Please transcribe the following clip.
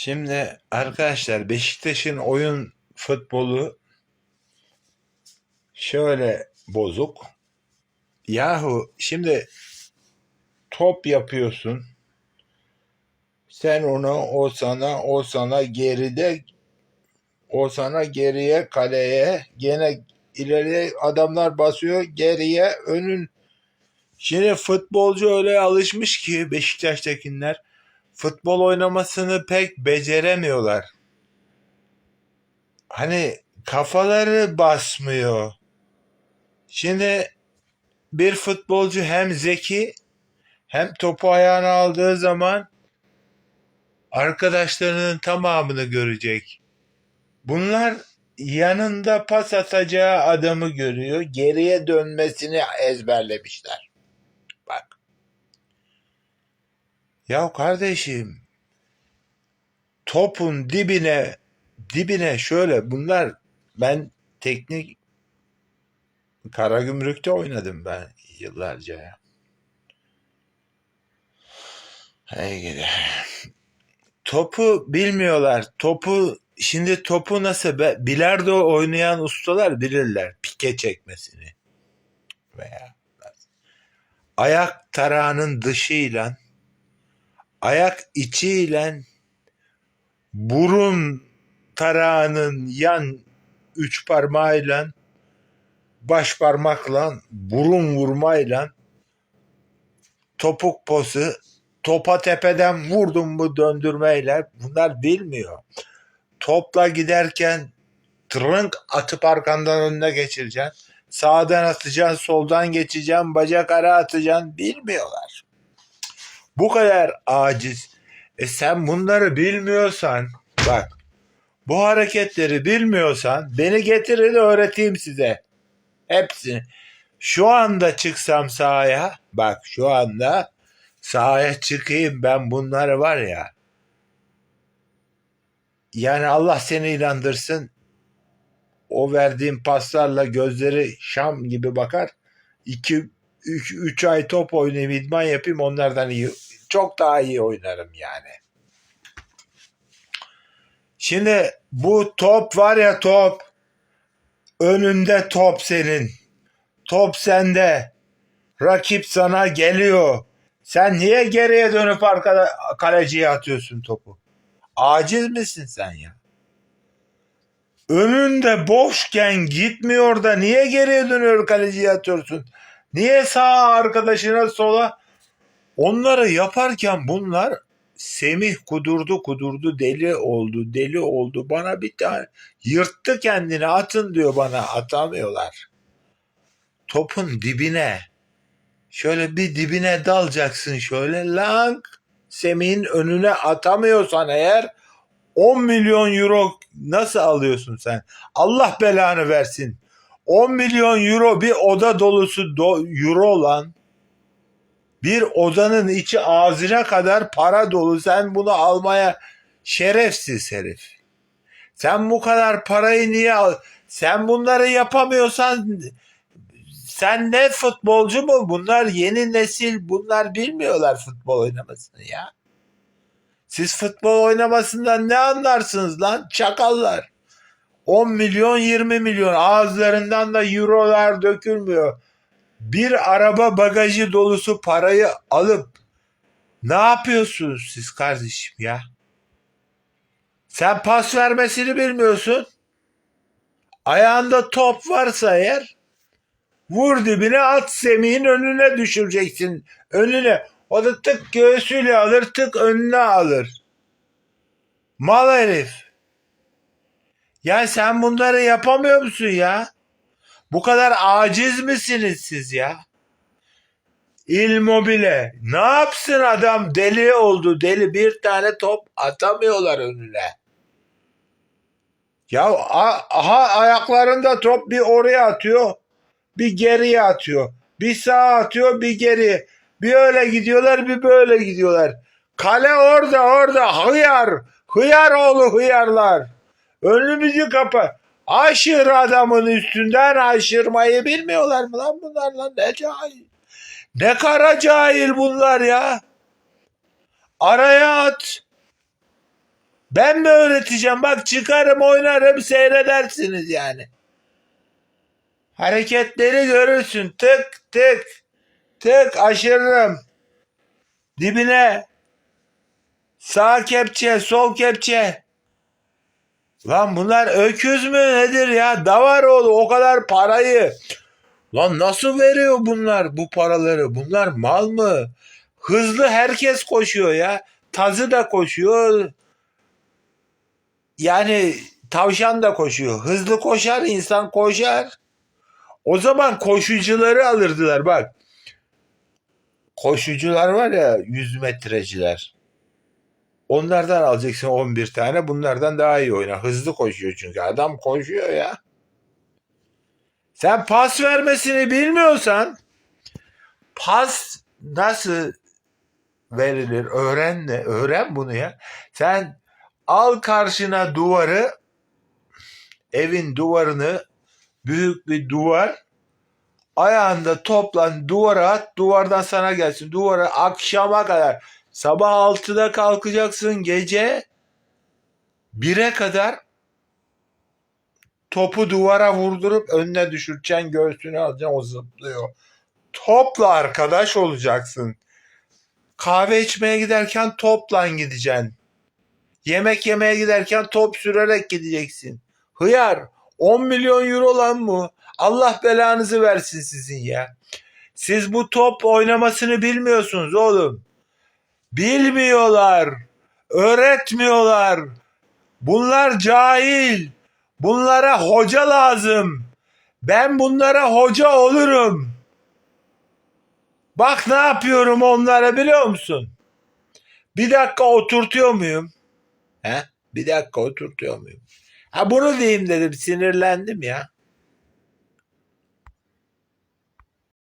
Şimdi arkadaşlar Beşiktaş'ın oyun futbolu şöyle bozuk. Yahu şimdi top yapıyorsun. Sen onu o sana o sana geride o sana geriye kaleye gene ileriye adamlar basıyor geriye önün Şimdi futbolcu öyle alışmış ki Beşiktaş'takiler futbol oynamasını pek beceremiyorlar. Hani kafaları basmıyor. Şimdi bir futbolcu hem zeki hem topu ayağına aldığı zaman arkadaşlarının tamamını görecek. Bunlar yanında pas atacağı adamı görüyor. Geriye dönmesini ezberlemişler. Bak. Ya kardeşim topun dibine dibine şöyle bunlar ben teknik Karagümrük'te oynadım ben yıllarca. Hey gidi. Topu bilmiyorlar. Topu şimdi topu nasıl be, bilardo oynayan ustalar bilirler pike çekmesini veya ayak tarağının dışıyla ayak içiyle burun tarağının yan üç parmağıyla baş parmakla burun vurmayla topuk posu topa tepeden vurdum mu döndürmeyle bunlar bilmiyor. Topla giderken trınk atıp arkandan önüne geçireceksin. Sağdan atacaksın, soldan geçeceksin, bacak ara atacaksın. Bilmiyorlar. Bu kadar aciz. E sen bunları bilmiyorsan bak bu hareketleri bilmiyorsan beni getirin öğreteyim size. Hepsini. Şu anda çıksam sahaya bak şu anda sahaya çıkayım ben bunları var ya yani Allah seni inandırsın o verdiğim paslarla gözleri şam gibi bakar. 2 3 ay top oynayayım, idman yapayım onlardan iyi çok daha iyi oynarım yani. Şimdi bu top var ya top önünde top senin. Top sende. Rakip sana geliyor. Sen niye geriye dönüp arkada kaleciye atıyorsun topu? Aciz misin sen ya? Önünde boşken gitmiyor da niye geriye dönüyor kaleciye atıyorsun? Niye sağa arkadaşına sola? Onları yaparken bunlar Semih kudurdu kudurdu deli oldu deli oldu bana bir tane yırttı kendini atın diyor bana atamıyorlar. Topun dibine şöyle bir dibine dalacaksın şöyle lank Semih'in önüne atamıyorsan eğer 10 milyon euro nasıl alıyorsun sen? Allah belanı versin. 10 milyon euro bir oda dolusu do, euro lan. Bir odanın içi ağzına kadar para dolu. Sen bunu almaya şerefsiz herif. Sen bu kadar parayı niye al? Sen bunları yapamıyorsan sen ne futbolcu mu? Bunlar yeni nesil. Bunlar bilmiyorlar futbol oynamasını ya. Siz futbol oynamasından ne anlarsınız lan? Çakallar. 10 milyon 20 milyon ağızlarından da eurolar dökülmüyor. Bir araba bagajı dolusu parayı alıp ne yapıyorsunuz siz kardeşim ya? Sen pas vermesini bilmiyorsun. Ayağında top varsa eğer vur dibine at Semih'in önüne düşüreceksin. Önüne. O da tık göğsüyle alır tık önüne alır. Mal herif. Ya sen bunları yapamıyor musun ya? Bu kadar aciz misiniz siz ya? İlmobile. Ne yapsın adam deli oldu deli bir tane top atamıyorlar önüne. Ya aha ayaklarında top bir oraya atıyor bir geriye atıyor. Bir sağa atıyor bir geri. Bir öyle gidiyorlar bir böyle gidiyorlar. Kale orada orada hıyar. Hıyar oğlu hıyarlar. Önümüzü kapı. Aşır adamın üstünden aşırmayı bilmiyorlar mı lan bunlar lan ne cahil. Ne kara cahil bunlar ya. Araya at. Ben mi öğreteceğim? Bak çıkarım oynarım seyredersiniz yani. Hareketleri görürsün. Tık tık tık aşırırım. Dibine. Sağ kepçe, sol kepçe. Lan bunlar öküz mü nedir ya? Davaroğlu o kadar parayı. Lan nasıl veriyor bunlar bu paraları? Bunlar mal mı? Hızlı herkes koşuyor ya. Tazı da koşuyor. Yani tavşan da koşuyor. Hızlı koşar insan koşar. O zaman koşucuları alırdılar bak. Koşucular var ya 100 metreciler. Onlardan alacaksın 11 tane. Bunlardan daha iyi oyna. Hızlı koşuyor çünkü. Adam koşuyor ya. Sen pas vermesini bilmiyorsan pas nasıl verilir öğren de öğren bunu ya. Sen al karşına duvarı evin duvarını büyük bir duvar ayağında toplan duvara at duvardan sana gelsin duvara akşama kadar sabah 6'da kalkacaksın gece 1'e kadar topu duvara vurdurup önüne düşüreceksin göğsünü alacaksın o zıplıyor. Topla arkadaş olacaksın. Kahve içmeye giderken topla gideceksin. Yemek yemeye giderken top sürerek gideceksin. Hıyar 10 milyon euro lan bu. Allah belanızı versin sizin ya. Siz bu top oynamasını bilmiyorsunuz oğlum. Bilmiyorlar. Öğretmiyorlar. Bunlar cahil. Bunlara hoca lazım. Ben bunlara hoca olurum. Bak ne yapıyorum onlara biliyor musun? Bir dakika oturtuyor muyum? He? Bir dakika oturtuyor muyum? Ha bunu diyeyim dedim sinirlendim ya.